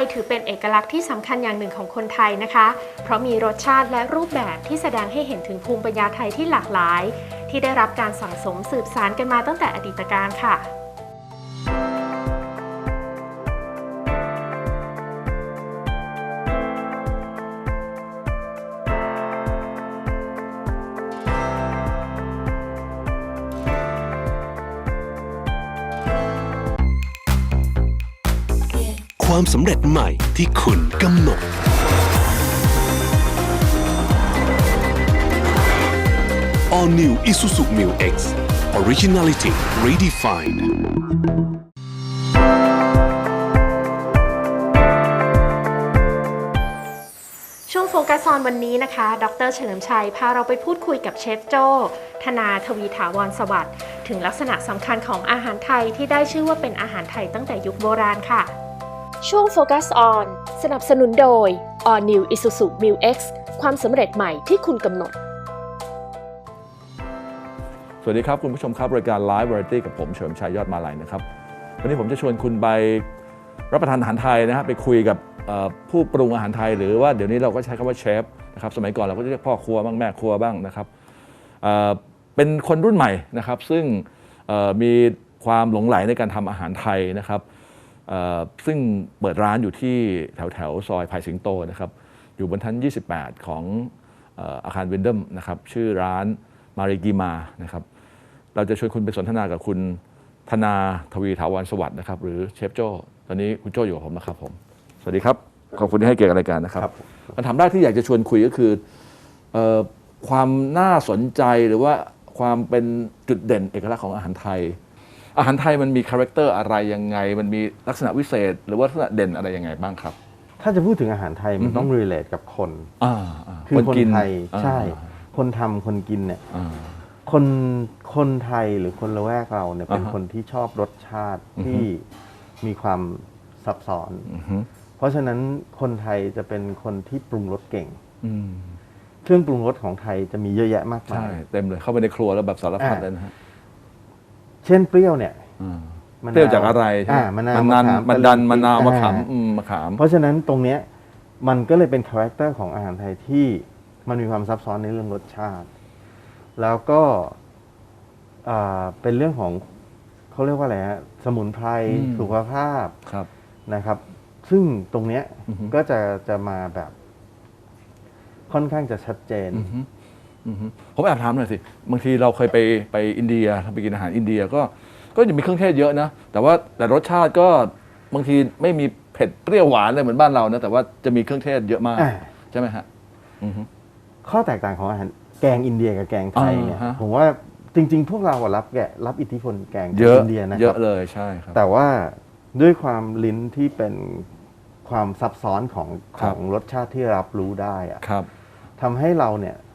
ยถือเป็นเอกลักษณ์ที่สำคัญอย่างหนึ่งของคนไทยนะคะ เพราะมีรสชาติและรูปแบบที่แสดงให้เห็นถึงภูมิปัญญาไทยที่หลากหลาย ที่ได้รับการสั่งสมสืบสานกันมาตั้งแต่อดีตการค่ะ ความสำเร็จใหม่ที่คุณกำหนด All New Isuzu Mu X Originality Redefined ช่วงโฟกัสออนวันนี้นะคะ ดรเฉลิมชัย พาเราไปพูดคุยกับเชฟโจ ธนาทวีถาวรสวัสดิ์ ถึงลักษณะสำคัญของอาหารไทยที่ได้ชื่อว่าเป็นอาหารไทยตั้งแต่ยุคโบราณค่ะ ช่วงโฟกัสออนสนับสนุนโดย All New Isuzu Mu X ความสำเร็จใหม่ที่คุณกำหนด สวัสดีครับ คุณผู้ชมครับรายการ Live Variety กับผมเฉลิมชัยยอดมาลัยนะครับ วันนี้ผมจะชวนคุณไปรับประทานอาหารไทยนะฮะไปคุยกับผู้ปรุงอาหารไทย หรือว่าเดี๋ยวนี้เราก็ใช้คำว่าเชฟนะครับสมัยก่อนเราก็จะเรียกพ่อครัวบ้างแม่ครัวบ้างนะครับเป็นคนรุ่นใหม่นะครับซึ่งมีความหลงไหลในการทำอาหารไทยนะครับ ซึ่งเปิดร้านอยู่ที่แถวแถวๆซอยไผ่สิงโตนะครับอยู่บนชั้น 28 ของเอ่ออาคารวินเดมนะครับชื่อร้านมาริกิมานะครับเราจะชวนคุณไปสนทนากับคุณธนาทวีถาวรสวัสดิ์นะครับหรือเชฟโจ้ตอนนี้คุณโจ้อยู่กับผมนะครับผมสวัสดีครับขอบคุณที่ให้เกียรติกับรายการนะครับครับคำถามแรกที่อยากจะชวนคุยก็คือเออความน่าสนใจหรือว่าความเป็นจุดเด่นเอกลักษณ์ของอาหารไทย อาหารไทยมันมีคาแรคเตอร์อะไรยังไง มันมีลักษณะวิเศษ หรือว่าลักษณะเด่นอะไรยังไงบ้างครับ ถ้าจะพูดถึงอาหารไทยมันอือฮึต้องรีเลทกับคนอ่าาคือคนกิไทยอ่าใช่ คนทำคนกินเนี่ยอ่าคนคนไทยหรือคนละแวกเราเนี่ยเป็นอ่าฮะคนที่ชอบรสชาติอือฮึที่มีความซับซ้อนอือฮึเพราะฉะนั้นคนไทยจะเป็นคนที่ปรุงรสเก่งอืมเครื่องปรุงรสของไทยจะมีเยอะแยะมากมาใช่ยเต็มเลยเข้าไปในครัวแล้วแบบสารพัดอ่าเลยนะฮะ เช่นเปรี้ยวเนี่ยอ่ามะนาวเปรี้ยวจากอะไรใช่ไหมอ่ามะนาวมันนันมะขามมันดันตะลิงมะนาวอ่ามมะขามอืมมะขาม เพราะฉะนั้นตรงเนี้ยมันก็เลยเป็นคาแรคเตอร์ของอาหารไทยที่มันมีความซับซ้อนในเรื่องรสชาติ แล้วก็อ่าเป็นเรื่องของเขาเรียกว่าอะไรฮะสมุนไพรอืม สุขภาพ ครับ นะครับ ซึ่งตรงเนี้ยอือฮึ ก็จะจะมาแบบค่อนข้างจะชัดเจน อือฮึอือฮึ ผมแอบถามหน่อยสิ บางทีเราเคยไปไปอินเดียไปกินอาหารอินเดียก็ก็จะมีเครื่องเทศเยอะนะ แต่ว่าแต่รสชาติก็บางทีไม่มีเผ็ดเปรี้ยวหวานเลยเหมือนบ้านเรานะ แต่ว่าจะมีเครื่องเทศเยอะมากอ่า ใช่ไหมฮะอือฮึ ข้อแตกต่างของอาหารแกงอินเดียกับแกงไทยเนี่ยอ่าฮะ ผมว่าจริง ๆ พวกเราอะรับแกะรับอิทธิพลแกงเยอะอินเดียนะเยครัอะบ เลยใช่ครับ แต่ว่าด้วยความลิ้นที่เป็นความซับซ้อนของคขรับ องรสชาติที่รับรู้ได้อะครับ ทำให้เราเนี่ยอ่า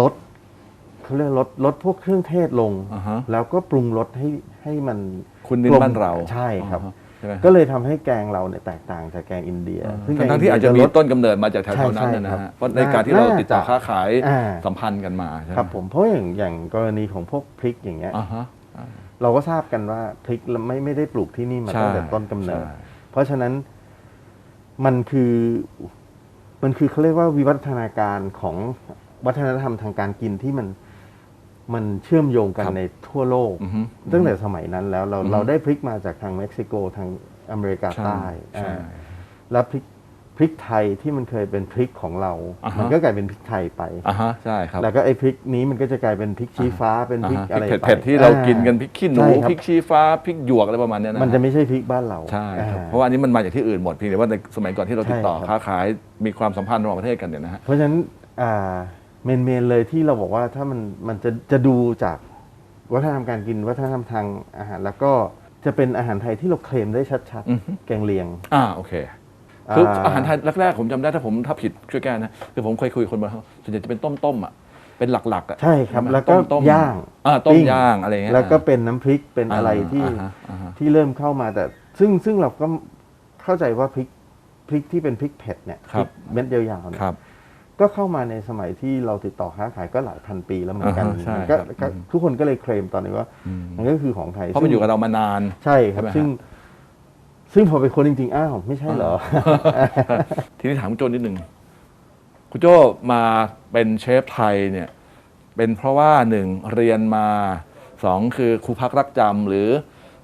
ลดเขาเรียกลดลดพวกเครื่องเทศลงอ่าฮะแล้วก็ปรุงรสให้ให้มันคุณนินกลมบ้านเราใช่ครับอ่าฮะใช่ไหมฮะก็เลยทำให้แกงเราเนี่ยแตกต่างจากแกงอินเดียทั้งแกงทั้งที่อาจจะมีลดต้นกำเนิดมาจากแถใช่วๆนั้นใช่นะครัฮะบเพราะในการที่เราน่าติดต่อจะค้าขายอ่าสัมพันธ์กันมาใช่ไหมครับผมเพราะอย่างอย่างกรณีของพวกพริกอย่างเงี้ยอ่าฮะเราก็ทราบกันว่าพริกไม่ไม่ได้ปลูกที่นี่มาใช่ตั้งแต่ต้นกำเนิดใช่เพราะฉะนั้นมันคือมันคือเขาเรียกว่าวิวัฒนาการของ วัฒนธรรมทางการกินที่มันมันเชื่อมโยงกันในทั่วโลกอือฮึตั้งแต่สมัยนั้นแล้วเราอือฮึเราได้พริกมาจากทางเม็กซิโกทางอเมริกาใช่ใต้ใช่อ่าแล้วพริกพริกไทยที่มันเคยเป็นพริกของเราอ่าฮะมันก็กลายเป็นพริกไทยไปอ่าฮะใช่ครับ แล้วก็ไอ้พริกนี้มันก็จะกลายเป็นพริกชี้ฟ้า เป็นพริกาฮะอะไรเผ็ดไปเผ็ดๆที่เรากินกันอ่พริกขี้หนูใช่ครับพริกชี้ฟ้า พริกหยวกอะไรประมาณเนี้ยนะ มันจะไม่ใช่พริกบ้านเรา ใช่ครับอ่าเพราะว่าอันนี้มันมาจากที่อื่นหมดเพียงแต่ว่าในสมัยก่อนที่เราติดต่อใช่ครับค้าขาย มีความสัมพันธ์ระหว่างประเทศกันเนี่ยนะฮะ เพราะฉะนั้นอ่า เมนเมนเลยที่เราบอกว่าถ้ามันมันจะจะดูจากวัฒนธรรมการกินวัฒนธรรมทางอาหาร แล้วก็จะเป็นอาหารไทยที่เราเคลมได้ชัดอือฮึๆแกงเลียง อ่าโอเคคืออ่าอาหารไทยแรกๆผมจำได้ถ้าผมถ้าผิดช่วยแก้นะคือผมเคยคุยกับคนมาส่วนใหญ่จะเป็นต้มๆอะเป็นหลักๆอะใช่ครับไหมแล้วก็ต้มๆย่างอ่าต้มปิ้งย่างอะไรเงี้ยแล้วก็เป็นน้ำพริกเป็นาอะไรที่อ่าฮะอ่าฮะที่เริ่มเข้ามาแต่ ซึ่งซึ่งเราก็เข้าใจว่าพริกพริกที่เป็นพริกเผ็ดเนี่ยพริกเม็ดยาวๆเนี่ยครับ ก็เข้ามาในสมัยที่เราติดต่อค้าขายก็หลายพันปีแล้วเหมือนกันอ่าฮะใช่มันก็ครับก็อืม ทุกคนก็เลยเคลมตอนนี้ว่าอืมมันก็คือของไทยเพราะมันอยู่กับเรามานาน ใช่ครับ ใช่ไหมฮะ ซึ่ง ซึ่งพอเป็นคนจริงๆ อ้าวไม่ใช่เหรอ ทีนี้ถามคุณโจนิดหนึ่งคุณโจมาเป็นเชฟไทยเนี่ย เป็นเพราะว่าหนึ่งเรียนมาสองคือครูพักรักจำหรือ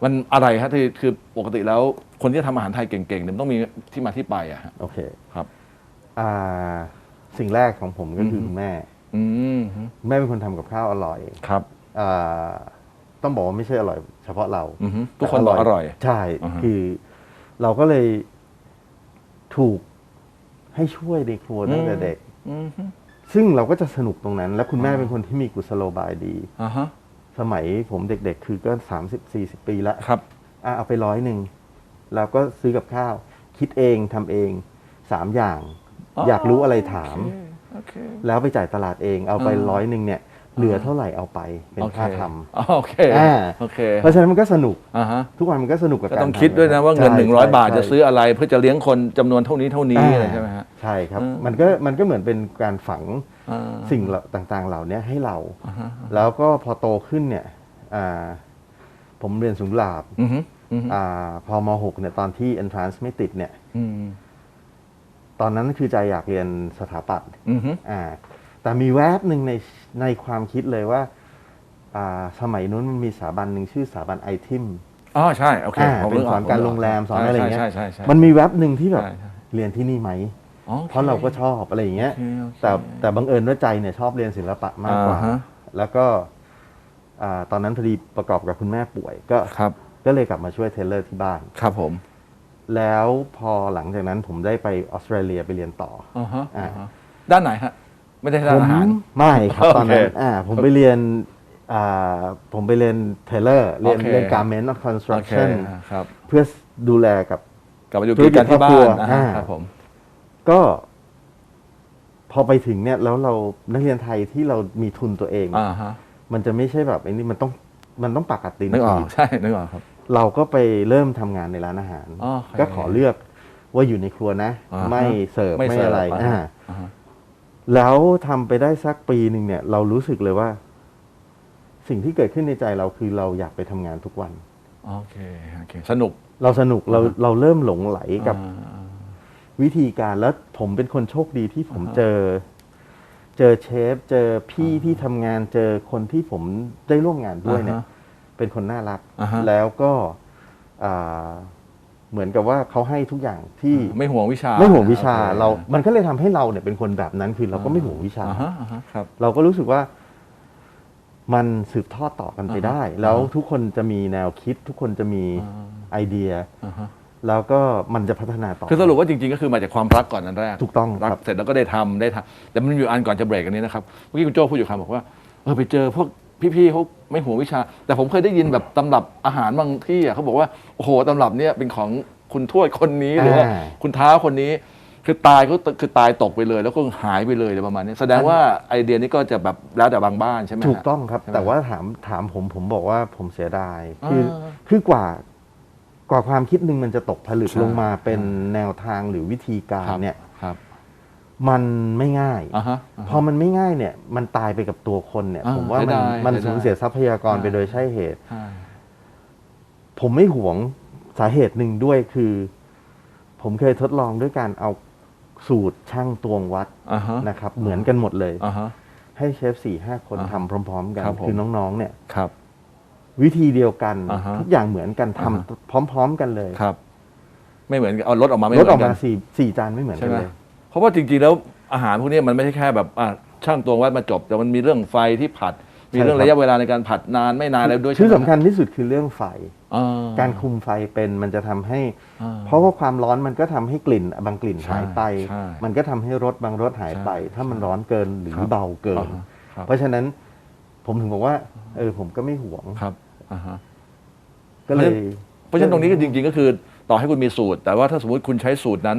มันอะไรฮะที่คือปกติแล้วคนที่จะทำอาหารไทยเก่งๆเนี่ยมันต้องมีที่มาที่ไปอะฮะ โอเคครับ อ่า สิ่งแรกของผมก็คืออมคุณแม่อืมแม่เป็นคนทำกับข้าวอร่อยครับอ่าต้องบอกว่าไม่ใช่อร่อย เฉพาะเราอือฮึทุกคนบอกอร่อย ใช่อ่าฮะคือเราก็เลยถูกให้ช่วยในครัวตั้งแต่เด็ก อืมฮึซึ่งเราก็จะสนุกตรงนั้น และคุณแม่เป็นคนที่มีกุศโลบายดี อ่าฮะสมัยผมเด็กๆ คือก็สามสิบสี่สิบปีแล้วครับ อะเอาไปร้อยหนึ่งแล้วก็ซื้อกับข้าว คิดเองทำเองสามอย่าง อ๋ออยากรู้อะไรถามโอเคแล้วไปจ่ายตลาดเองเอาไปอ่าร้อยหนึ่งเนี่ยเหลือเท่าไหร่เอาไปเป็นโอเคค่าทอ๋อโอเคอ่าโอเคำเพราะฉะนั้นมันก็สนุกอ่าฮะทุกวันมันก็สนุกกับก็การต้องคิดด้วยนะทำว่าเงินใช่หนึ่งร้อยใช่บาทจะใช่ซื้ออะไร เพื่อจะเลี้ยงคนจำนวนเท่านี้เท่านี้อะไรใช่ไหมฮะใช่ครับอืมมันก็มันก็เหมือนเป็นการฝังอ่าสิ่งเหล่าต่างๆเหล่านี้ให้เราอ่าฮะแล้วก็พอโตขึ้นเนี่ยอ่าผมเรียนสูงหลาบอือฮึอือฮึอ่าพอม .6 เนี่ยตอนที่ entrance ไม่ติดเนี่ยอืม ตอนนั้นคือใจอยากเรียนสถาปัตย์อือฮึอ่า แต่มีแวบหนึ่งในในความคิดเลยว่า อ่า สมัยนู้นมันมีสถาบันหนึ่งชื่อสถาบันไอทิมอ๋อใช่โอเคอ่าผมเป็นกสอนการโรงแรมสอนอะไรอย่างเงี้ย ใช่ใช่ใช่ มันมีแวบหนึ่งที่แบบใช่ใช่ เรียนที่นี่ไหม อ๋อเพราะเราก็ชอบอะไรอย่างเงี้ย โอเคโอเคแต่แต่บังเอิญว่าใจเนี่ยชอบเรียนศิลปะมากกว่า อ่าฮะ แล้วก็อ่าตอนนั้นพอดีประกอบกับคุณแม่ป่วย ก็ครับ ก็เลยกลับมาช่วยเทเลอร์ที่บ้าน ครับผม แล้วพอหลังจากนั้นผมได้ไปออสเตรเลียไปเรียนต่ออ่าฮะอ่า อ่าฮะด้านไหนฮะ ไม่ได้ด้านอาหาร ไม่ครับโอเคตอนนั้นอ่าผมไปเรียนอ่าผมไปเรียนเทเลอร์เรียนโอเค เรียนการเมนต์คอนสตรัโอคเคชั่นอ่าครับเพื่อดูแลกับ กลับมาอยู่กิจการที่บ้าธุรกิจครอบครันวนะฮะอ่า ครับผมก็ พอไปถึงเนี่ยแล้วเรานักเรียนไทยที่เรามีทุนตัวเอง อ่าฮะมันจะไม่ใช่แบบไอ้นี่มันต้องมันต้องปากกัดตีนนึกออกถีบใช่นึกออกครับ เราก็ไปเริ่มทำงานในร้านอาหาร อ๋อโอเค ก็ขอเลือกว่าอยู่ในครัวนะ อ่าฮะไม่เสิร์ฟไม่ไม่เสิร์ฟอะไรอ่า อ่าอ่าฮะแล้วทำไปได้สักปีหนึ่งเนี่ย เรารู้สึกเลยว่า สิ่งที่เกิดขึ้นในใจเราคือเราอยากไปทำงานทุกวัน โอเคโอเค สนุกเราสนุกเราอ่าฮะเราเริ่มหลงไหลกับ อ่า วิธีการแล้วผมเป็นคนโชคดีที่ผมอ่าฮะ เจอ เจอเชฟ เจอพี่ที่ทำงานเจอคนที่ผมได้ร่วมงานด้วยเนี่ยอ่าฮะ เป็นคนน่ารัก อ่าฮะ แล้วก็อ่าเหมือนกับว่าเขาให้ทุกอย่างที่ไม่ห่วงวิชาไม่ห่วงวิชาโอคเรา มันก็เลยทำให้เราเนี่ยเป็นคนแบบนั้นคือเราก็ไม่ห่วงวิชา อ่าฮะอ่าฮะครับ เราก็รู้สึกว่ามันสืบทอดต่อกันไปได้ อ่าฮะแล้วอ่าฮะทุกคนจะมีแนวคิด ทุกคนจะมีอ่า ไอเดีย อ่าฮะแล้วก็มันจะพัฒนาต่อ คือสรุปว่าจริงๆ ก็คือมาจากความรักก่อนอันแรกถูกต้องรักครับ เสร็จแล้วก็ได้ทำได้ทำแต่มันมีอยู่อันก่อนจะเบรกอันนี้นะครับเมื่อกี้คุณโจ้พูดอยู่คำบอกว่าเออไปเจอพวก พี่ๆเขาไม่ห่วงวิชา แต่ผมเคยได้ยินแบบตำรับอาหารบางที่อะเขาบอกว่าโอ้โหตำรับเนี่ยเป็นของคุณทวดคนนี้หรือว่าอ่า คุณท้าคนนี้ คือตายก็คือตายตกไปเลย แล้วก็หายไปเลยอะไรประมาณนี้แสดงว่าไอเดียนี้ก็จะแบบแล้วแต่บางบ้านใช่ไหมฮะ ถูกต้องครับ ใช่ไหมแต่ว่าถามถามผมผมบอกว่าผมเสียดายคืออ่าคือกว่ากว่าความคิดหนึ่งมันจะตกผลึกใช่ลงมาเป็นแนวทางหรือวิธีการครับ เนี่ยครับ มันไม่ง่าย อ่าฮะอ่าพฮะ อมันไม่ง่ายเนี่ย มันตายไปกับตัวคนเนี่ย อ่าผมว่ามันเสียดายมันเสียดาย สูญเสียทรัพยากรอ่าไปโดยใช่เหตุใช่ผมไม่หวงสาเหตุหนึ่งด้วยคือ ผมเคยทดลองด้วยการเอาสูตรช่างตวงวัดอ่าฮะนะครับ เหมือนกันหมดเลย อ่าฮะ ให้เชฟสี่ห้าคนอ่าทำพร้อม ๆ กันครับผมคือน้องๆเนี่ย ครับ วิธีเดียวกันอ่าฮะทุกอย่างเหมือนกันทำอ่าฮะ พร้อม ๆ กันเลยครับ ไม่เหมือนกันเอารถออกมาไม่ลเหดมือออกนกัมานสี่สี่จานไม่เหมือนใช่กันไหมเลยเพ ราะว่าจริงๆแล้วอาหารพวกนี้มันไม่ใช่แค่แบบอะช่างตวงวัดมาจบ แต่มันมีเรื่องไฟที่ผัด มีเรื่องใช่ครับระยะเวลาในการผัดนานไม่นานอะไรด้วยที่ใช่ไหมสำคัญที่สุดคือเรื่องไฟ อ่การคุมไฟเป็นมันจะทำให้ อ่เพราะว่าความร้อนมันก็ทำให้กลิ่นบางกลิ่นใช่หายไป ใช่มันก็ทำให้รสบางรสหายไปใช่ถ้ามันร้อนเกินหรือครับเบาเกิน อ่าฮะครับ เพราะฉะนั้นผมถึงบอกว่า เออผมก็ไม่หวง ครับอ่าฮะ ก็เลย เพราะฉะนั้นตรงนี้ก็จริงๆก็คือต่อให้คุณมีสูตร แต่ว่าถ้าสมมติคุณใช้สูตรนั้น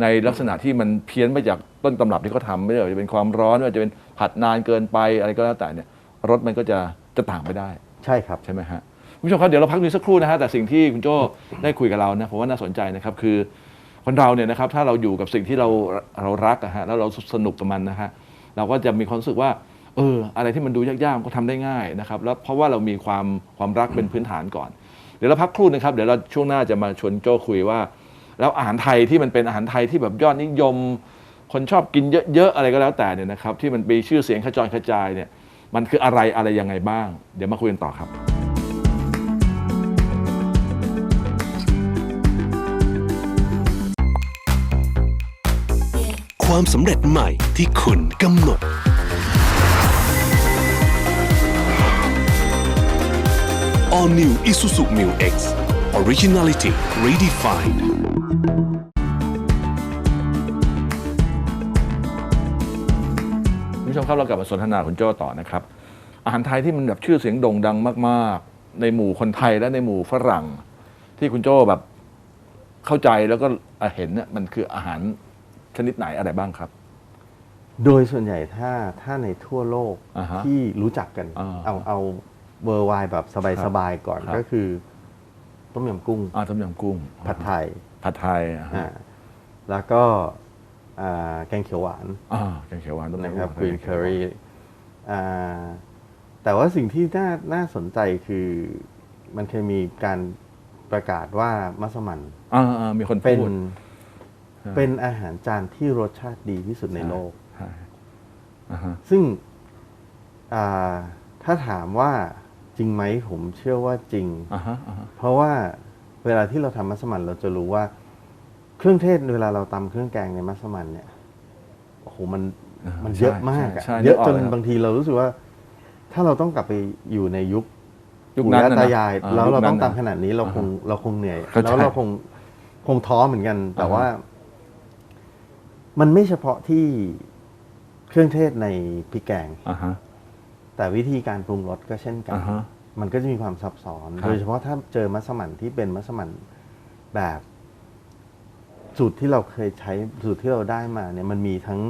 ในลักษณะที่มันเพี้ยนไปจากต้นตำรับที่เขาทำไม่ว่าจะเป็นความร้อนไม่ว่าจะเป็นผัดนานเกินไปอะไรก็แล้วแต่เนี่ยรสมันก็จะจะต่างไปได้ใช่ครับ ใช่ไหมฮะคุณผู้ชมครับเดี๋ยวเราพักดูสักครู่นะฮะแต่สิ่งที่คุณโจ้ได้คุยกับเรานะผมว่าน่าสนใจนะครับคือคนเราเนี่ยนะครับถ้าเราอยู่กับสิ่งที่เราเรารักอะฮะแล้วเราสนุกกับมันนะฮะเราก็จะมีความรู้สึกว่าเอออะไรที่มันดูยากๆมันก็ทำได้ง่ายนะครับแล้วเพราะว่าเรามีความความรักเป็นพื้นฐานก่อน เดี๋ยวเราพักครู่นะครับเดี๋ยวเราช่วงหน้าจะมาชวนโจ้คุยว่า แล้วอาหารไทยที่มันเป็นอาหารไทยที่แบบยอดนิยม คนชอบกินเยอะๆอะไรก็แล้วแต่เนี่ยนะครับที่มันมีชื่อเสียงขจรกระจายเนี่ยมันคืออะไรอะไรยังไงบ้าง เดี๋ยวมาคุยกันต่อครับความสำเร็จใหม่ที่คุณกำหนด All New Isuzu Mu X Originality Redefined คุณผู้ชมครับเรากลับมาสนทนาคุณโจ้ต่อนะครับ อาหารไทยที่มันแบบชื่อเสียงโด่งดังมากๆ ในหมู่คนไทยและในหมู่ฝรั่ง ที่คุณโจ้แบบเข้าใจแล้วก็เห็นเนี่ยมันคืออาหารชนิดไหนอะไรบ้างครับ โดยส่วนใหญ่ถ้าถ้าในทั่วโลกอ่าฮะที่รู้จักกัน อ่าเอาเอาเวอร์ไวแบบสบายๆก่อนครับ ก็คือ ต้มยำกุ้งอาต้มยำกุ้งผัดไทย ผัดไทยอ่าอ่าแล้วก็อ่าแกงเขียวหวาน อ่าแกงเขียวหวานต้มยำนะครับกุ้ง green curry อ่าแต่ว่าสิ่งที่น่าน่าสนใจคือมันเคยมีการประกาศว่ามัสมั่นอ่าอ่ามีคนเป็นพูดเป็นอาหารจานที่รสชาติดีที่สุดในโลก ใช่อ่าฮะซึ่งอ่าถ้าถามว่า จริงไหมผมเชื่อว่าจริง อ่าฮะอ่าฮะเพราะว่าเวลาที่เราทำมัสมั่นเราจะรู้ว่า เครื่องเทศเวลาเราตำเครื่องแกงในมัสมั่นเนี่ยโอ้โหมันมันเยอะมากอะใช่ใช่เยอะกกจนลครับ บางทีเรารู้สึกว่า ถ้าเราต้องกลับไปอยู่ในยุคยุคปู่นั้นย่าน่ะนะตายายอ่าแล้วเรายุคนั้นต้องน่ะ ตำขนาดนี้เราคงอ่าฮะเราคงเหนื่อย เข้าใจแล้วเราคงคงท้อเหมือนกัน แต่อ่าฮะ ว่า มันไม่เฉพาะที่เครื่องเทศในพริกแกง อ่าฮะ แต่วิธีการปรุงรสก็เช่นกัน อ่าฮะ มันก็จะมีความซับซ้อน ครับ โดยเฉพาะถ้าเจอมัสมั่นที่เป็นมัสมั่นแบบสูตรที่เราเคยใช้สูตรที่เราได้มาเนี่ยมันมีทั้ง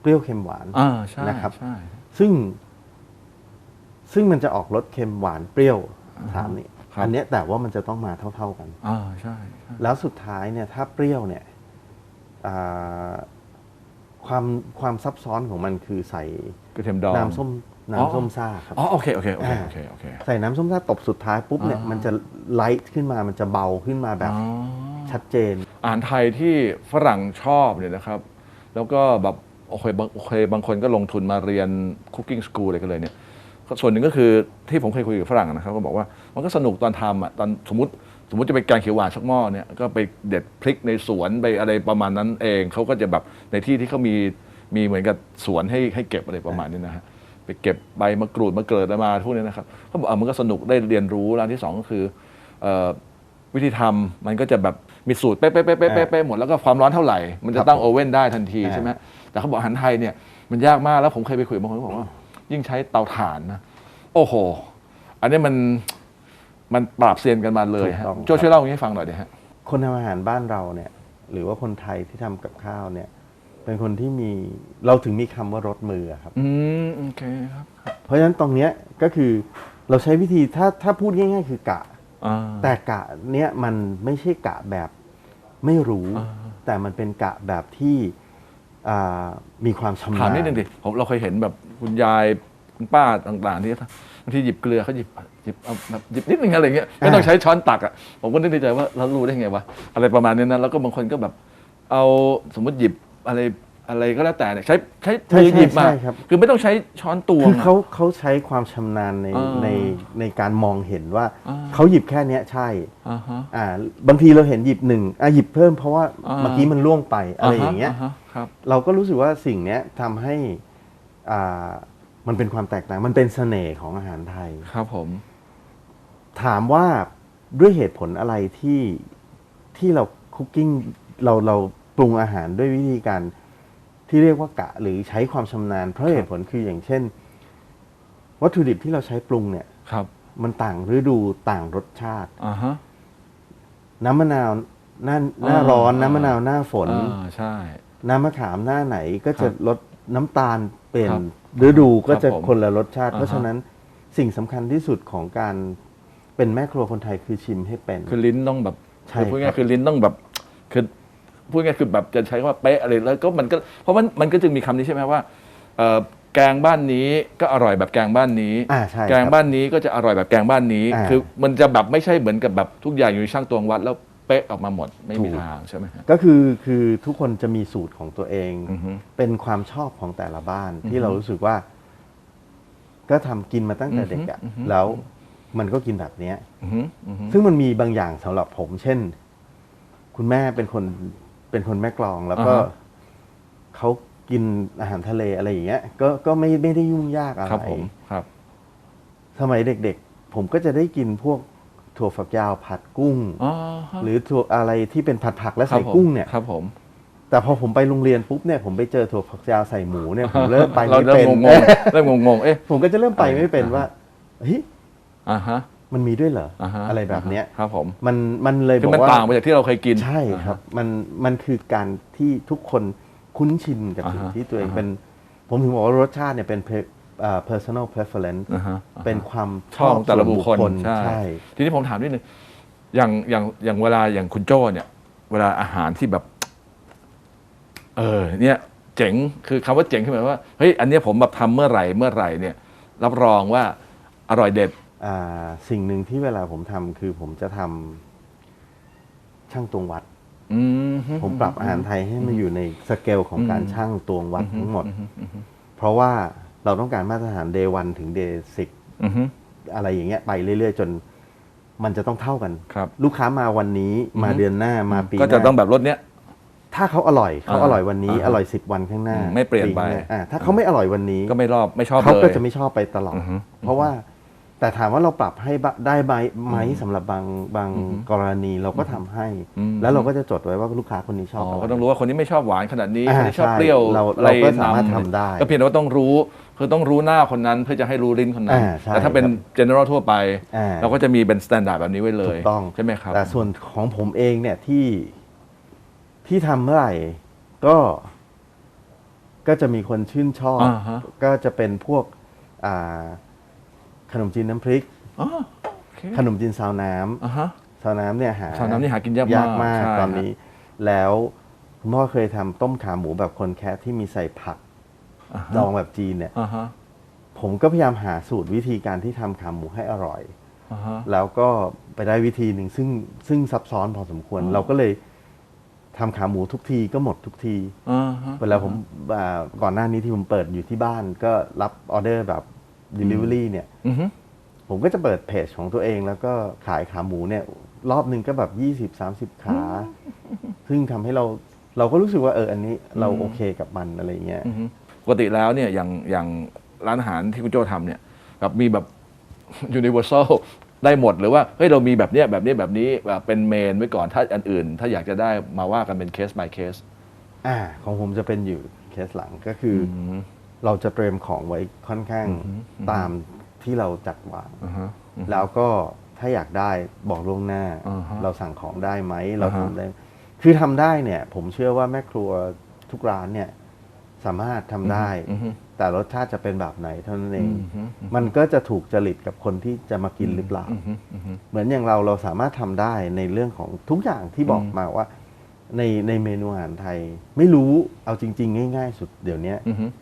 เปรี้ยวเค็มหวาน อ่าใช่นะครับ ใช่ ซึ่ง ซึ่งมันจะออกรสเค็มหวานเปรี้ยวอ่าฮะสามนี่ครับ อันเนี้ยแต่ว่ามันจะต้องมาเท่า ๆกัน อ่าใช่ใช่แล้วสุดท้ายเนี่ยถ้าเปรี้ยวเนี่ยอ่าความความซับซ้อนของมันคือใส่กระเทียมดองน้ำส้มอ๋อ น้ำส้มซ่าครับอ๋อโอเคโอเคโอเคอ่าโอเคโอเคใส่น้ำส้มซ่าตบสุดท้ายปุ๊บเนี่ยอ่ามัมันจะไลท์ขึ้นมามันจะเบาขึ้นมาแบบอ๋อชัดเจนอาหารไทยที่ฝรั่งชอบเนี่ยนะครับ แล้วก็แบบโอเคบางโอเคบางคนก็ลงทุนมาเรียนคุกกิ้งส o ูลอะไรกันเลยเนี่ยก็ส่วนหนึ่งก็คือที่ผมเคยคุยกับฝรั่งนะครับก็บอกว่ามันก็สนุกตอนทำอะตอนสมมติสมมติจะไปแกงเขียวหวานสักหม้อเนี่ยก็ไปเด็ดพริกในสวนไปอะไรประมาณนั้นเองเขาก็จะแบบในที่ที่เขามีมีเหมือนกับสวนให้ให้เก็บอะไรประมาณนี้นะฮะ ไปเก็บใบมะกรูดมะเกิดอะไรมาพวกนี้นะครับเขาบอกอะมันก็สนุกได้เรียนรู้แล้วอันที่สองก็คือเอ่อวิธีทำมันก็จะแบบมีสูตรเป๊ะๆๆๆๆๆหมดแล้วก็ความร้อนเท่าไหร่ มันจะตั้งโอเว่นได้ทันทีอ่าใช่ไหมแต่เขาบอกอาหารไทยเนี่ยมันยากมากแล้วผมเคยไปคุยกับบางคนเขาบอกว่า ยิ่งใช้เตาถ่านนะโอ้โห อันนี้มันมันปราบเซียนกันมาเลยฮะถูกต้องโจช่วยเล่าอย่างนี้ให้ฟังหน่อยดิฮะคนทำอาหารบ้านเราเนี่ย หรือว่าคนไทยที่ทำกับข้าวเนี่ย เป็นคนที่มีเราถึงมีคำว่ารสมืออะครับ อืมโอเคครับเพราะฉะนั้นตรงเนี้ยก็คือเราใช้วิธีถ้าถ้าพูดง่าย ๆ คือกะ อ่า แต่กะเนี้ยมันไม่ใช่กะแบบไม่รู้ อ่า แต่มันเป็นกะแบบที่อ่ามีความชำถามนาญนิดนึงดิผมเราเคยเห็นแบบคุณยายคุณป้าต่างๆที่บางทีหยิบเกลือเขาหยิบหยิบเอาแบบหยิบนิดนึงอะไรเงี้ยไม่ต้องใช้ช้อนตักอะผมก็นึกในใจว่าเรารู้ได้ไงวะอะไรประมาณนี้นะแล้วก็บางคนก็แบบเอาสมมติหยิบ อะไรอะไรก็แล้วแต่เนี่ยใช้ใช้ใช่มือหยิบมาใช่ครับ คือไม่ต้องใช้ช้อนตวง คืออะเขาเขาใช้ความชำนาญในอ่าในในการมองเห็นว่าอ่า เขาหยิบแค่เนี้ยใช่อ่าฮะ อ่าบางทีเราเห็นหยิบหนึ่งอะหยิบเพิ่มเพราะว่าอ่า เมื่อกี้มันล่วงไปอะไรอย่างเงี้ย ฮะครับ เราก็รู้สึกว่าสิ่งเนี้ยทำให้อ่ามันเป็นความแตกต่างมันเป็นเสน่ห์ของอาหารไทย ครับผม ถามว่าด้วยเหตุผลอะไรที่ที่เราคุกกิ้งเราเรา ปรุงอาหารด้วยวิธีการที่เรียกว่ากะหรือใช้ความชำนาญ เพราะเหตุผลคืออย่างเช่น วัตถุดิบที่เราใช้ปรุงเนี่ยครับ มันต่างฤดูต่างรสชาติอ่าฮะน้ำมะนาวหน้าหน้าร้อนอ่าน้ำมะนาวหน้าฝนอ่าใช่ น้ำมะขามหน้าไหนก็ครัจะบลดน้ำตาลเปลี่ยนครับฤดูก็จะครับผมคนละรสชาติอ่าฮะเพราะฉะนั้นสิ่งสำคัญที่สุดของการเป็นแม่ครัวคนไทยคือชิมให้เป็น คือลิ้นต้องแบบใช่คือพูดครัง่ายบๆคือลิ้นต้องแบบคือ พูดง่ายๆคือแบบจะใช้คำว่าเป๊ะอะไรแล้วก็มันก็เพราะมันมันก็จึงมีคำนี้ใช่ไหมว่าเอ่อแกงบ้านนี้ก็อร่อยแบบแกงบ้านนี้ อ่าใช่แกงครับบ้านนี้ก็จะอร่อยแบบแกงบ้านนี้ อ่า คือมันจะแบบไม่ใช่เหมือนกับแบบทุกอย่างอยู่ในช่างตวงวัดแล้วเป๊ะออกมาหมดไม่มีถูกทางใช่ไหมฮะ ก็คือคือทุกคนจะมีสูตรของตัวเอง อือฮึเป็นความชอบของแต่ละบ้านอือฮึที่เรารู้สึกว่า ก็ทำกินมาตั้งแต่เด็กอะอือฮึ แล้วมันก็กินแบบเนี้ย อือฮึอือฮึซึ่งมันมีบางอย่างสำหรับผม เช่น คุณแม่เป็นคน เป็นคนแม่กลอง แล้วก็อ่าฮะเขากินอาหารทะเลอะไรอย่างเงี้ย ก็ก็ไม่ไม่ได้ยุ่งยากอะไร ครับผมครับ สมัยเด็กๆ ผมก็จะได้กินพวกถั่วฝักยาวผัดกุ้ง อ๋อฮะหรือถั่วอะไรที่เป็นผัดผักและครับใส่ผมกุ้งเนี่ย ครับผม แต่พอผมไปโรงเรียนปุ๊บเนี่ยผมไปเจอถั่วฝักยาวใส่หมูเนี่ยผมเริ่มไปเราไม่เริ่เป็นมงงๆเริ่มงงๆเอ๊ะ ผมก็จะเริ่มไปไม่เป็นอ่าว่าเฮ้ยอ่าฮะ มันมีด้วยเหรออ่าฮะอะไรแบบเนี้ยครับผม มันมันเลยบคืออมันกว่า ต่างไปจากที่เราเคยกิน ใช่ครับมันมันคือการที่ทุกคนคุ้นชินกับอ่าสิ่งฮะที่ตัวเองอ่าฮะ เป็น ผมถึงบอกว่ารสชาติเนี่ยเป็น pe- อ่า personal preference อ่าฮะอ่าฮะ เป็นความชอบของแต่ละบุคคลส่วนใช่ ใช่ ทีนี้ผมถามนิดนึงอย่างอย่างอย่างเวลาอย่างคุณโจ้เนี่ย เวลาอาหารที่แบบ เออ เนี่ย เจ๋งคือคำว่าเจ๋งคือหมายว่าเฮ้ยอันเนี้ยผมแบบทำเมื่อไหร่เมื่อไหร่เนี่ย รับรองว่าอร่อยเด็ดอ่า สิ่งหนึ่งที่เวลาผมทำคือผมจะทำช่างตวงวัดอืมผมปรับอาหารไทยให้มันอยู่ในสเกลของการอืมช่างตวงวัดทั้งหมดอืมอืมอืมเพราะว่าเราต้องการมาตรฐาน day วันถึง day 10อืมอืมอะไรอย่างเงี้ยไปเรื่อยๆ จนมันจะต้องเท่ากันครับลูกค้ามาวันนี้มาอือฮึเดือนหน้ามาปีก็จะหน้าต้องแบบรสเนี้ย ถ้าเขาอร่อยเขาอ่าอร่อยวันนี้อ่าฮะอร่อยสิบวันข้างหน้าอืมไม่เปลี่ยนไปข้างาอ่าถ้าเขาไม่อร่อยวันนี้ก็ไม่รอบไม่ชอบเขาเลยก็จะไม่ชอบไปตลอดอือฮึเพราะว่า แต่ถามว่าเราปรับให้บะได้ไหมไหมสำหรับบางบางอือฮึกรณีเราก็ทำให้อืมแล้วเราก็จะจดไว้ว่าลูกค้าคนนี้ชอ๋อบออะไรก็ต้องรู้ว่าคนนี้ไม่ชอบหวานขนาดนี้อ่าคนนี้ชอบใช่เปรี้ยวเราอะไรเราก็สามารถนำทำได้ ก็เพียงแต่ว่าต้องรู้คือต้องรู้หน้าคนนั้นเพื่อจะให้รู้ลิ้นคนนั้นอ่าใช่แต่ถ้าเป็นครับ general ทั่วไปอ่าเราก็จะมีเป็น standard แบบนี้ไว้เลถูยกต้องใช่ไหมครับแต่ส่วนของผมเองเนี่ยที่ที่ทำเมื่อไหร่ก็ก็จะมีคนชื่นชอบอ่าฮะก็จะเป็นพวกอ่า ขนมจีนน้ำพริก อ๋อโอเคขนมจีนซาวน้ำอ่าฮะซาวน้ำเนี่ยหาซาวน้ำนี่หากินยากมากยากมากใช่ ตอนนี้ แล้วคุณพ่อเคยทำต้มขาหมูแบบคนแคะที่มีใส่ผักอ่าฮะดองแบบจีนเนี่ย อ่าฮะผมก็พยายามหาสูตรวิธีการที่ทำขาหมูให้อร่อย อ่าฮะ แล้วก็ไปได้วิธีหนึ่งซึ่งซึ่งซับซ้อนพอสมควรอ๋อเราก็เลยทำขาหมูทุกทีก็หมดทุกที อ่าฮะ เวลาผมอ่าก่อนหน้านี้ที่ผมเปิดอยู่ที่บ้านก็รับออเดอร์แบบ Delivery เนี่ยอือฮึผมก็จะเปิดเพจของตัวเอง แล้วก็ขายขาหมูเนี่ย รอบหนึ่งก็แบบ20 30ขา ซึ่งทำให้เราเราก็รู้สึกว่าเอออันนี้เราโอเคกับมันอะไรเงี้ยอือฮึปกติแล้วเนี่ยอย่างอย่างร้านอาหารที่คุณโจ้ทำเนี่ยแบบมีแบบ universal ได้หมดหรือว่าเฮ้ยเรามีแบบเนี้ยแบบนี้แบบนี้แบบเป็นเมนไว้ก่อนถ้าอันอื่น ถ้าอยากจะได้มาว่ากันเป็นเคส by เคสอ่าของผมจะเป็นอยู่เคสหลังก็คืออ เราจะเตรียมของไว้ค่อนข้างตามที่เราจัดวางอ่าฮะแล้วก็ถ้าอยากได้บอกล่วงหน้าอ่าฮะเราสั่งของได้ไหมเราอ่าฮะทำได้คือทำได้เนี่ย ผมเชื่อว่าแม่ครัวทุกร้านเนี่ยสามารถทำได้อือฮึแต่รสชาติจะเป็นแบบไหนเท่านั้นเองอือฮึมันก็จะถูกจริตกับคนที่จะมากินหรือเปล่าอือฮึอือฮึเหมือนอย่างเราเราสามารถทำได้ในเรื่องของทุกอย่างที่บอกอืมมาว่า ในในเมนูอาหารไทย ไม่รู้เอาจริง ๆ ง่าย ๆ สุดเดี๋ยวนี้อือฮึกด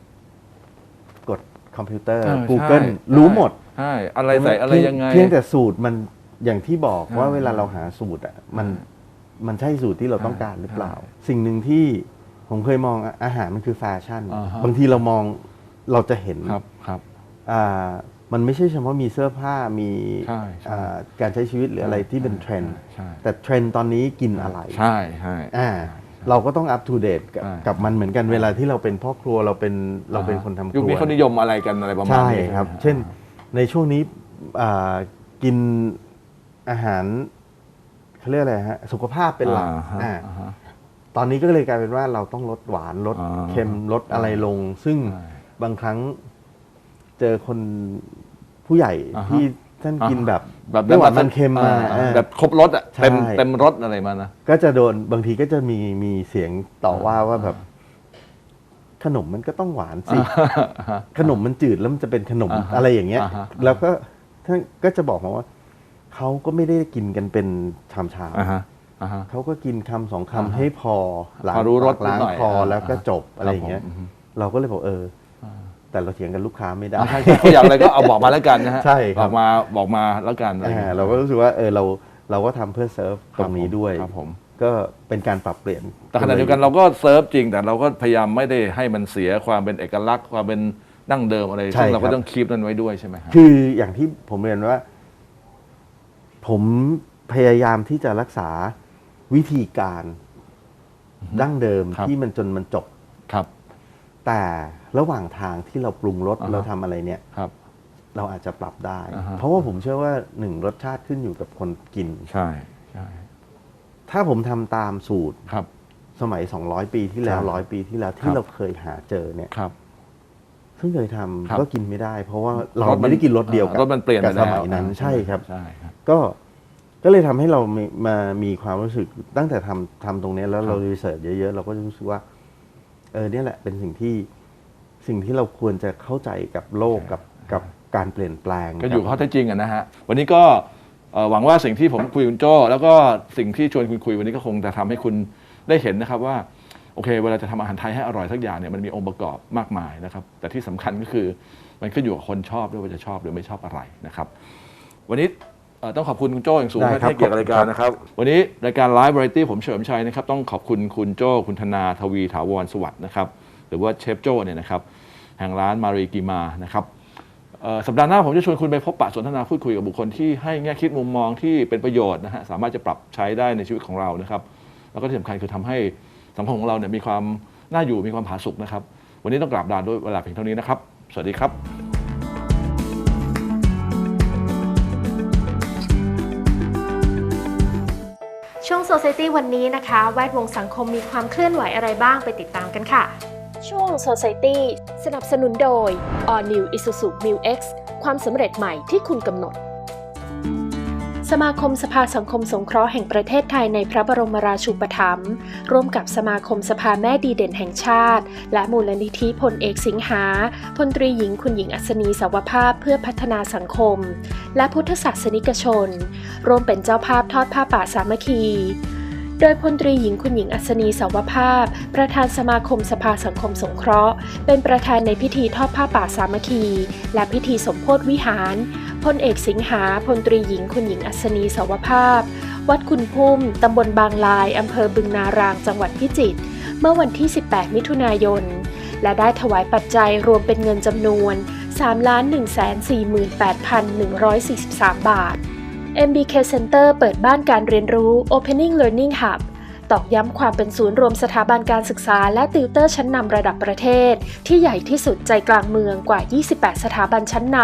คอมพิวเตอร์ เออ Google ใช่รู้หมดใช่อะไรใส่อะไรเพียังไง เพียงแต่สูตรมันอย่างที่บอกใช่ว่าเวลาเราหาสูตรอะมันใช่มันใช่สูตรที่เราใช่ต้องการหรือเปล่าใช่สิ่งหนึ่งที่ผมเคยมองอะอาหารมันคือแฟชั่น อ่าฮะ บางทีเรามองเราจะเห็น ครับครับ อ่ามันไม่ใช่เฉพาะมีเสื้อผ้ามีใช่ใช่ อ่าการใช้ชีวิตหรืออะไรที่เป็นเทรนด์ใช่แต่เทรนด์ตอนนี้กินอะไรใช่ใช่ อ่า เราก็ต้องอัป to date กับใช่กับมันเหมือนกันเวลาที่เราเป็นพ่อครัวเราเป็นเราเป็นคนทำครัวยุคนี้เขานิยมอะไรกันอะไรประมาณใช่นี้ครับไหมเช่นในช่วงนี้อ่ากินอาหารเขาเรียกอะไรฮะสุขภาพเป็นหลักอ่าฮะอ่าอ่าฮะ ตอนนี้ก็เลยกลายเป็นว่าเราต้องลดหวานลดอ่าเค็มลดอะไรลง ซึ่งใช่บางครั้งเจอคนผู้ใหญ่อ่าฮะที่ ท่านกินแบบแบบไม่หวานมันเค็มมาอ่เออแบบครบรสอะใช่ เต็มเต็มรสอะไรมานะ ก็จะโดนบางทีก็จะมีมีเสียงต่อว่าว่าแบบ ขนมมันก็ต้องหวานสิ ขนมมันจืดแล้วมันจะเป็นขนมอ่าฮะอะไรอย่างเงี้ย อ่าฮะ แล้วก็ท่านก็จะบอกมาว่าเขาก็ไม่ได้กินกันเป็นชามชามอ่าฮะอ่าฮะ เขาก็กินคำสองอ่าฮะคำให้พอล้างพอรู้รสปากล้างนิดหน่อยคออ่าแล้วก็อ่าจบอะไรอย่างเงี้ย ครับผม เราก็เลยบอกเอออ แต่เราเถียงกันลูกค้าไม่ได้ อ่าใช่ใช่เขาอยากอะไรก็เอาบอกมาแล้วกันนะฮะใช่ครับ บอกมาบอกมาแล้วกันอะไรอย่งอ่างี้ยเราก็รู้สึกว่าเออเราเราก็ทำเพื่อเซิร์ฟตรงนี้ด้วย ครับผม ก็เป็นการปรับเปลี่ยน แต่ขณะเดียวกันเราก็เซิร์ฟจริงแต่เราก็พยายามไม่ได้ให้มันเสียความเป็นเอกลักษณ์ความเป็นดั้งเดิมอะไรใช่ซึ่งเราคก็รับต้องคีปนั้นไว้ด้วยใช่ไหมฮะ คืออย่างที่ผมเรียนว่า ผมพยายามที่จะรักษาวิธีการดั้งเดิมครับ ที่มันจนมันจบ ครับ แต่ระหว่างทางที่เราปรุงรสอ่าฮะ เราทำอะไรเนี่ย ครับ เราอาจจะปรับได้ อ่าฮะ เพราะว่าผมเชื่อว่าหนึ่งรสชาติขึ้นอยู่กับคนกิน ใช่ใช่ถ้าผมทำตามสูตรครับ สมัย 200 ปีที่แล้วใช่ร้อยปีที่แล้วคที่รับเราเคยหาเจอเนี่ย ครับ ซึ่งเคยทำครับ ก็กินไม่ได้ เพราะว่าเรารสมันไม่ได้กินรสเดียวกับรสมันเปลี่ยนกับไปแล้วสมัยนั้นใช่ครับ ใช่ครับ ก็ก็เลยทำให้เรามีมามีความรู้สึกตั้งแต่ทำทำตรงเนี้ยแล้วครับเรารีเสิร์ชเยอะๆ เราก็จะรู้สึกว่า เออเนี่ยแหละเป็นสิ่งที่สิ่งที่เราควรจะเข้าใจกับโลกกับกับการเปลี่ยนแปลงก็อยู่บกับข้อเท็จจริงอะนะฮะวันนี้ก็เอ่อหวังว่าสิ่งที่ผมคุยกับคุณโจ้แล้วก็สิ่งที่ชวนคุณคุยวันนี้ก็คงจะทำให้คุณได้เห็นนะครับว่าโอเคเวลาจะทำอาหารไทยให้อร่อยสักอย่างเนี่ยมันมีองค์ประกอบมากมายนะครับ แต่ที่สำคัญก็คือมันขึ้นอยู่กับคนชอบด้วยว่าจะชอบหรือไม่ชอบอะไรนะครับ วันนี้เอ่อ ต้องขอบคุณคุณโจ้อย่างสูงได้ครับให้เกียรติกับรายการนะครับ วันนี้รายการไลฟ์บริตี้ผมเฉลิมชัยนะครับ ต้องขอบคุณคุณโจ้คุณธนาทวีถาวรสวัสดิ์นะครับ หรือว่าเชฟโจ้เนี่ยนะครับแห่งร้านมารีกิมานะครับเอ่อสัปดาห์หน้าผมจะชวนคุณไปพบปะสนทนาพูดคุยกับบุคคลที่ให้แง่คิดมุมมองที่เป็นประโยชน์นะฮะสามารถจะปรับใช้ได้ในชีวิตของเรานะครับ แล้วก็ที่สำคัญคือทำให้สังคมของเราเนี่ยมีความน่าอยู่มีความผาสุกนะครับ วันนี้ต้องกราบลาด้วยเวลาเพียงเท่านี้นะครับ สวัสดีครับ ช่วง Society วันนี้นะคะ แวดวงสังคมมีความเคลื่อนไหวอะไรบ้างไปติดตามกันค่ะ ช่วง Society สนับสนุนโดย All New Isuzu Mu X ความสำเร็จใหม่ที่คุณกำหนด สมาคมสภาสังคมสงเคราะห์แห่งประเทศไทยในพระบรมราชูปถัมภ์ร่วมกับสมาคมสภาแม่ดีเด่นแห่งชาติ และมูลนิธิพลเอกสิงหาพลตรีหญิงคุณหญิงอัศนีสาวภาพเพื่อพัฒนาสังคม และพุทธศาสนิกชน ร่วมเป็นเจ้าภาพทอดผ้าป่าสามัคคี โดยพลตรีหญิงคุณหญิงอัศนีสาวภาพ ประธานสมาคมสภาสังคมสงเคราะห์ เป็นประธานในพิธีทอดผ้าป่าสามัคคี และพิธีสมโพธิวิหารพลเอกสิงหาพลตรีหญิงคุณหญิงอัศนีสาวภาพ วัดคุณพุ่ม ตำบลบางลาย อำเภอบึงนาราง จังหวัดพิจิตร เมื่อวันที่ 18 มิถุนายน และได้ถวายปัจจัยรวมเป็นเงินจำนวน 3,148,143 บาท MBK Center เปิดบ้านการเรียนรู้ Opening Learning Hub ตอกย้ำความเป็นศูนย์รวมสถาบันการศึกษา และติวเตอร์ชั้นนำระดับประเทศ ที่ใหญ่ที่สุดใจกลางเมืองกว่า 28 สถาบันชั้นน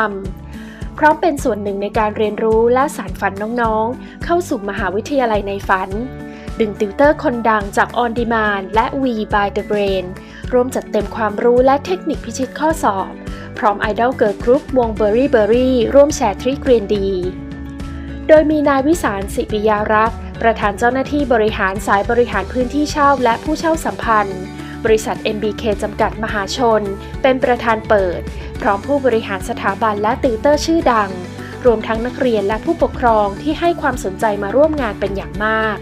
ำ พร้อมเป็นส่วนหนึ่งในการเรียนรู้และสานฝันน้องๆ เข้าสู่มหาวิทยาลัยในฝัน ดึงติวเตอร์คนดังจาก On Demand และ We by the Brain ร่วมจัดเต็มความรู้และเทคนิคพิชิตข้อสอบ พร้อมไอดอลเกิร์ลกรุ๊ปวงเบอร์รี่เบอร์รี่ร่วมแชร์ทริคเรียนดี โดยมีนายวิสารสิริยารักษ์ประธานเจ้าหน้าที่บริหารสายบริหารพื้นที่เช่าและผู้เช่าสัมพันธ์ บริษัท MBK จำกัดมหาชน เป็นประธานเปิด พร้อมผู้บริหารสถาบันและติวเตอร์ชื่อดัง รวมทั้งนักเรียนและผู้ปกครองที่ให้ความสนใจมาร่วมงานเป็นอย่างมาก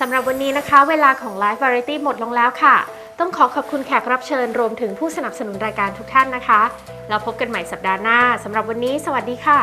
สำหรับวันนี้นะคะ เวลาของ Live Variety หมดลงแล้วค่ะ ต้องขอขอบคุณแขกรับเชิญรวมถึงผู้สนับสนุนรายการทุกท่านนะคะ แล้วพบกันใหม่สัปดาห์หน้าสำหรับวันนี้ สวัสดีค่ะ